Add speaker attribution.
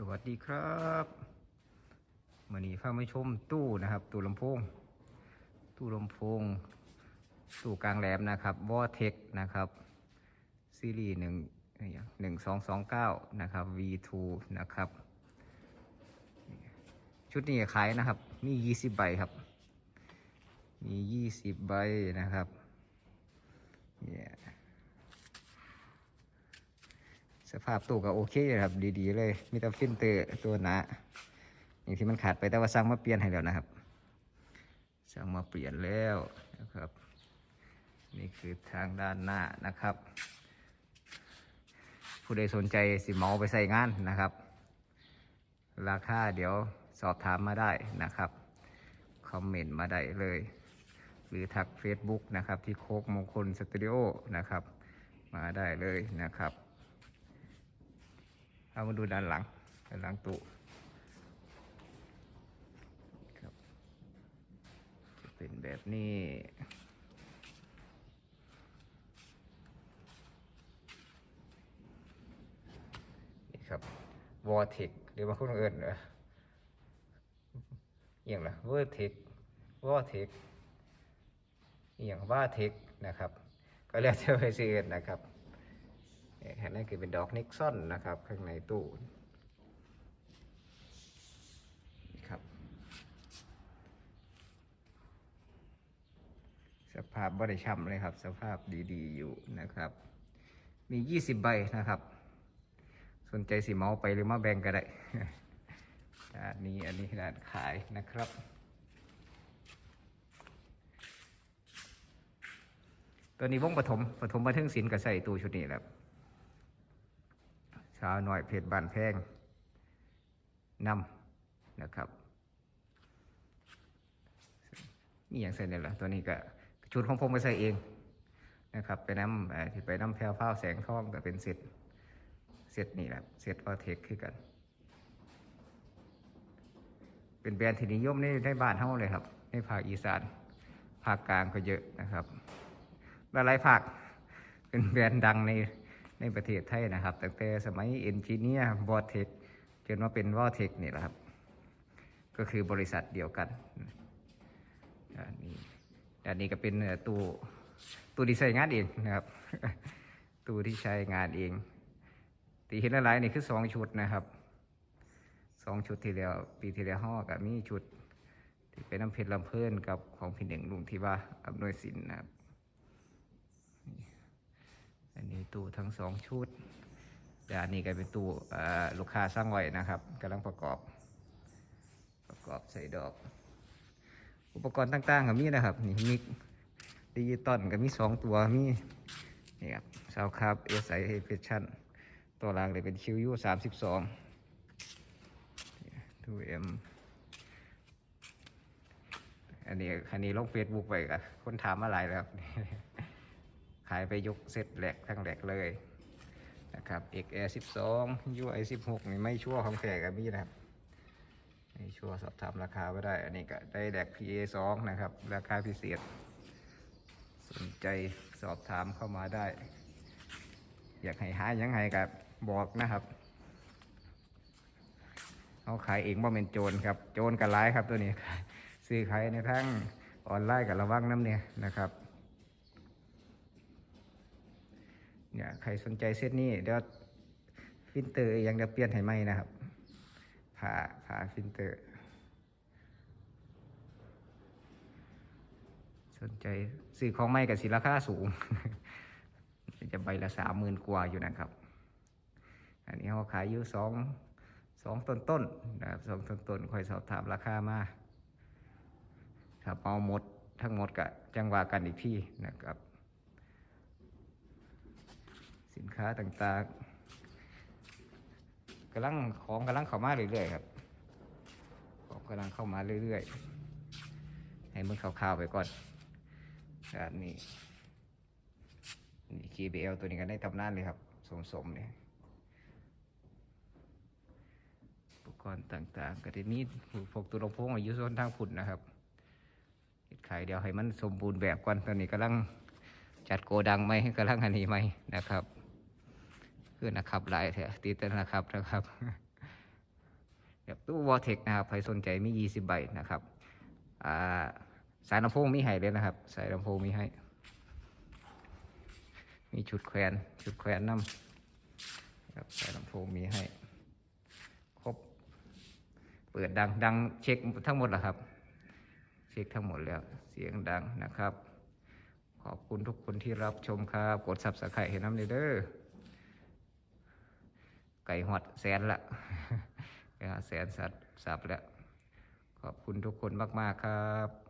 Speaker 1: สวัสดีครับวันนี้พามาชมตู้นะครับ ตู้ลำโพง ตู้ลำโพง ตู้กลางแหลมนะครับวอเทคนะครับซีรีส์หนึ่งหนึ่งสองสองเก้านะครับ V2 นะครับ ชุดนี้ขายนะครับ มียี่สิบใบครับ มียี่สิบใบนะครับ เนี่ยส ภาพตู้ก็โอเคอยู่ครับ ดีๆเลย มีแต่ฟิลเตอร์ตัวหนาอย่างที่มันขาดไปแต่ว่าสั่งมาเปลี่ยนให้แล้วนะครับสั่งมาเปลี่ยนแล้วนะครับ นี่คือทางด้านหน้านะครับ ผู้ใดสนใจสิเมาไปใส่งานนะครับ ราคาเดี๋ยวสอบถามมาได้นะครับ คอมเมนต์มาได้เลย หรือทัก Facebook นะครับ ที่โคกมงคลสตูดิโอนะครับ มาได้เลยนะครับ เอามาดูด้านหลังด้านหลังตู้ครับจะเป็นแบบนี้นี่ครับวอร์เทคหรือว่าคนเอื่นเหรออย่างละเวอร์เทควอร์เทคอย่างว่าเทคนะครับ ก็เรียกจะไปซื้อนะครับ อันนั่นคือเป็นดอกนิกซอนนะครับ ข้างในตู้นี่ครับ สภาพบริช่ำเลยครับ สภาพดีๆอยู่นะครับ มี 20 ใบนะครับ สนใจสีเมาไปหรือมาแบ่งก็ได้อันนี้อันนี้ร้านขายนะครับตัวนี้วงปฐมปฐมมาถึงศิลป์ก็ใส่ตู้ชุดนี้แล้วาวหน่อยเพชรบานแพงนำนะครับนี่อย่างเสร็จเลยล่ะตัวนี้ก็ชุดของผมไปใส่เองนะครับไปน้ำที่ไปน้ำแพรวพราแสงทองก็เป็นเสร็จเซตนี่แหละเซตวอเทคคือกัน เป็นแบรนด์ที่นิยมในในบ้านเท่าเลยครับ ในภาคอีสานภาคกลางก็เยอะนะครับหลายๆภาคเป็นแบรนด์ดังใน ในประเทศไทยนะครับ ตั้งแต่สมัยเอนจิเนียร์บอเทคจนมาเป็นวอเทคนี่แหละครับ ก็คือบริษัทเดียวกันอันนี้อันนี้ก็เป็นตู้ตู้ที่ใช้งานเองนะครับตู้ที่ใช้งานเอง ตีเห็นหลายๆนี่คือสองชุดนะครับสองชุดที่แล้วปีที่แล้วห่อกับมีชุดที่เป็นน้ำเพชรลำเพลินกับของพี่หนึ่งลุงที่ว่าอำนวยสินนะครับ อันนี้ตู้ทั้งสองชุดแต่อันนี้ก็เป็นตู้ลูกค้าสร้างไว้นะครับกำลังประกอบ ประกอบใส่ดอก อุปกรณ์ต่างๆก็มีนะครับนี่มิกดิจิตอลก็มีสองตัวมีนี่ครับซาวครับเอสไอเฟชั่นตัวรางเลยเป็น QU สามสิบสอง 2M อันนี้อันนี้ลงเฟซบุ๊กไปกับคนถามมาหลายแล้วครับ ขายไปยกเซตแหลกทั้งแหลกเลยนะครับ XR 12 UI 16นี่ไม่ชั่วของแขกมีนะครับไม่ชั่วสอบถามราคาไม่ได้ อันนี้ก็ได้แหลก PA 2นะครับ ราคาพิเศษ สนใจสอบถามเข้ามาได้ อยากให้หายังไงกับบอกนะครับเอาขายเองว่าเป็นโจรครับ โจรกับร้ายครับตัวนี้ ซื้อขายในทั้งออนไลน์กับระวังน้ำเนี่ยนะครับ เนี่ยใครสนใจเซตนี้เดี๋ยวฟิลเตอร์ยังจะเปลี่ยนให้ไหมนะครับผ่าผ่าฟิลเตอร์ สนใจซื้อของใหม่กับสิราคาสูง จะใบละสามหมื่นกว่าอยู่นะครับ อันนี้เขาขายอยู่สองสองต้นต้นนะครับสองต้นต้นคอยสอบถามราคามาถ้าเอาหมดทั้งหมดกับจังหวะกันอีกที่นะครับ สินค้าต่างๆกำลังของกำลังเข้ามาเรื่อยๆครับของกำลังเข้ามาเรื่อยๆ ให้มันข่าวๆไปก่อนอันนี้นี่ KBL ตัวนี้ก็ได้ตำนานเลยครับ สมสมๆเนี่ยอุปกรณ์ต่างๆ ก็จะมีพวกตัวลำโพงอายุส่วนทางผุดนะครับเฮ็ดขายเดี๋ยวให้มันสมบูรณ์แบบก่อนตอนนี้กำลังจัดโกดังไหมกำลังอันนี้ไหมนะครับ คือนะครับหลายแถวตีเต้นนะครับนะครับแบบตู้วอเทคนะครับใครสนใจมี 20 ใบนะครับอ่าสายลำโพงมีให้เลยนะครับ สายลำโพงมีให้ มีชุดแขวนชุดแขวนนำครับสายลำโพงมีให้ ครบ เปิดดังดังเช็คทั้งหมดแล้วครับ เช็คทั้งหมดแล้วเสียงดังนะครับ ขอบคุณทุกคนที่รับชมครับ กด subscribe ให้น้ำเด้อ ไก่หอดแสนละไก่หอดแสนสัตว์สับแล้ว ขอบคุณทุกคนมาก ๆ ครับ